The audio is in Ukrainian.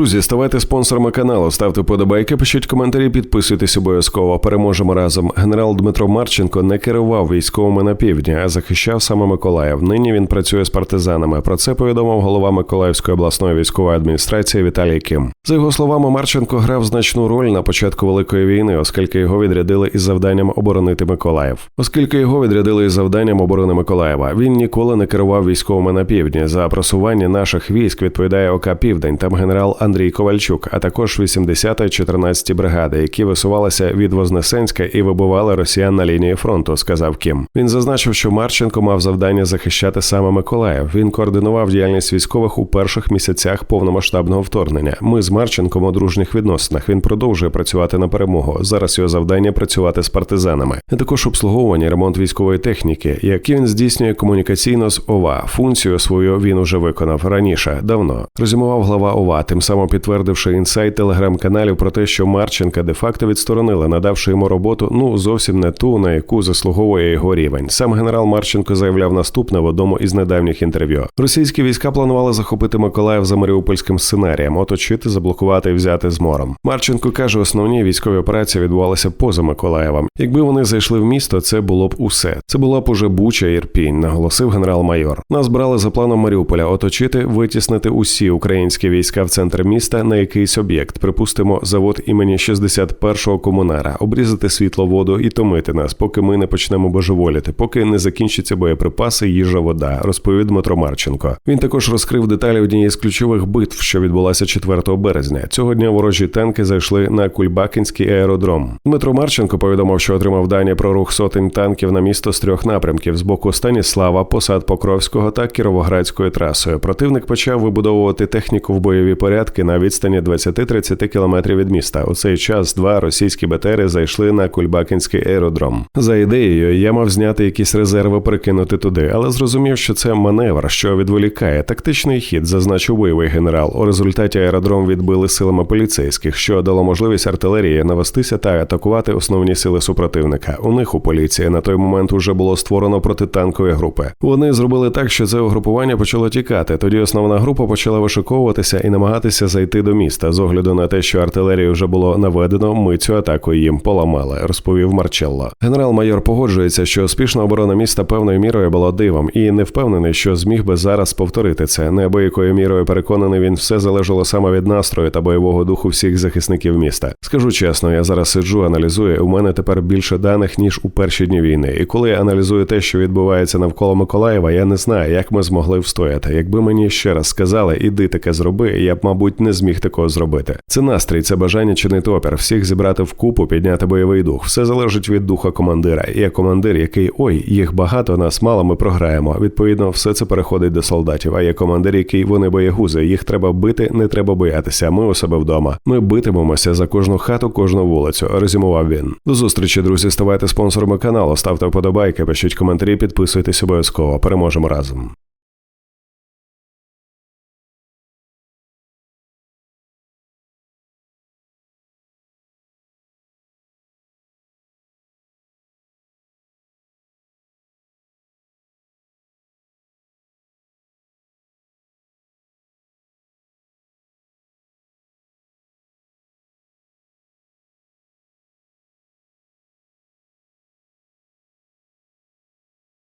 Друзі, ставайте спонсорами каналу, ставте подобайки, пишіть коментарі, підписуйтесь обов'язково. Переможемо разом. Генерал Дмитро Марченко не керував військовими на півдні, а захищав саме Миколаїв. Нині він працює з партизанами. Про це повідомив голова Миколаївської обласної військової адміністрації Віталій Ким. За його словами, Марченко грав значну роль на початку великої війни, оскільки його відрядили із завданням оборонити Миколаїв. Оскільки його відрядили із завданням оборони Миколаєва, він ніколи не керував військовими на півдні. За просування наших військ відповідає ОК Південь. Там генерал Андрій Ковальчук, а також 80-та 14 бригади, які висувалися від Вознесенська і вибивали росіян на лінії фронту, сказав Кім. Він зазначив, що Марченко мав завдання захищати саме Миколаїв. Він координував діяльність військових у перших місяцях повномасштабного вторгнення. Ми з Марченком у дружніх відносинах. Він продовжує працювати на перемогу. Зараз його завдання працювати з партизанами, а також обслуговування, ремонт військової техніки, які він здійснює комунікаційно з ОВА. Функцію свою він уже виконав раніше, давно. Резюмував глава ОВА, тим самим підтвердивши інсайт телеграм-каналів про те, що Марченка де-факто відсторонили, надавши йому роботу ну зовсім не ту, на яку заслуговує його рівень. Сам генерал Марченко заявляв наступне в одному із недавніх інтерв'ю. Російські війська планували захопити Миколаїв за маріупольським сценарієм, оточити, заблокувати і взяти з мором. Марченко каже, основні військові операції відбувалися поза Миколаєвом. Якби вони зайшли в місто, це було б усе. Це була б уже Буча Ірпінь, наголосив генерал-майор. Нас брали за планом Маріуполя оточити, витіснити усі українські війська в центр міста на якийсь об'єкт, припустимо, завод імені 61-го комунара, обрізати світло, воду і томити нас, поки ми не почнемо божеволіти, поки не закінчаться боєприпаси, їжа, вода, розповів Дмитро Марченко. Він також розкрив деталі однієї з ключових битв, що відбулася 4 березня. Цього дня ворожі танки зайшли на Кульбакінський аеродром. Дмитро Марченко повідомив, що отримав дані про рух сотень танків на місто з трьох напрямків з боку Станіслава, посад Покровського та Кіровоградською трасою. Противник почав вибудовувати техніку в бойові порядки на відстані 20-30 кілометрів від міста. У цей час два російські БТРи зайшли на Кульбакінський аеродром. За ідеєю, я мав зняти якісь резерви, перекинути туди, але зрозумів, що це маневр, що відволікає тактичний хід, зазначив бойовий генерал. У результаті аеродром відбили силами поліцейських, що дало можливість артилерії навестися та атакувати основні сили супротивника. У них у поліції на той момент уже було створено протитанкові групи. Вони зробили так, що це угрупування почало тікати. Тоді основна група почала вишиковуватися і намагатися зайти до міста. З огляду на те, що артилерію вже було наведено, ми цю атаку їм поламали, розповів Марчелло. Генерал-майор погоджується, що успішна оборона міста певною мірою була дивом, і не впевнений, що зміг би зараз повторити це. Неабиякою мірою переконаний він все залежало саме від настрою та бойового духу всіх захисників міста. Скажу чесно, я зараз сиджу, аналізую. У мене тепер більше даних ніж у перші дні війни. І коли я аналізую те, що відбувається навколо Миколаєва, я не знаю, як ми змогли встояти. Якби мені ще раз сказали, іди таке зроби, я б, мабуть, не зміг такого зробити. Це настрій, це бажання чинити опір, всіх зібрати вкупу, підняти бойовий дух. Все залежить від духа командира. Є командир, який ой, їх багато, нас мало, ми програємо. Відповідно, все це переходить до солдатів. А є командир, який вони боєгузи. Їх треба бити, не треба боятися. Ми у себе вдома. Ми битимемося за кожну хату, кожну вулицю. Резюмував він. До зустрічі, друзі. Ставайте спонсорами каналу, ставте вподобайки, пишіть коментарі, підписуйтесь обов'язково. Переможемо разом.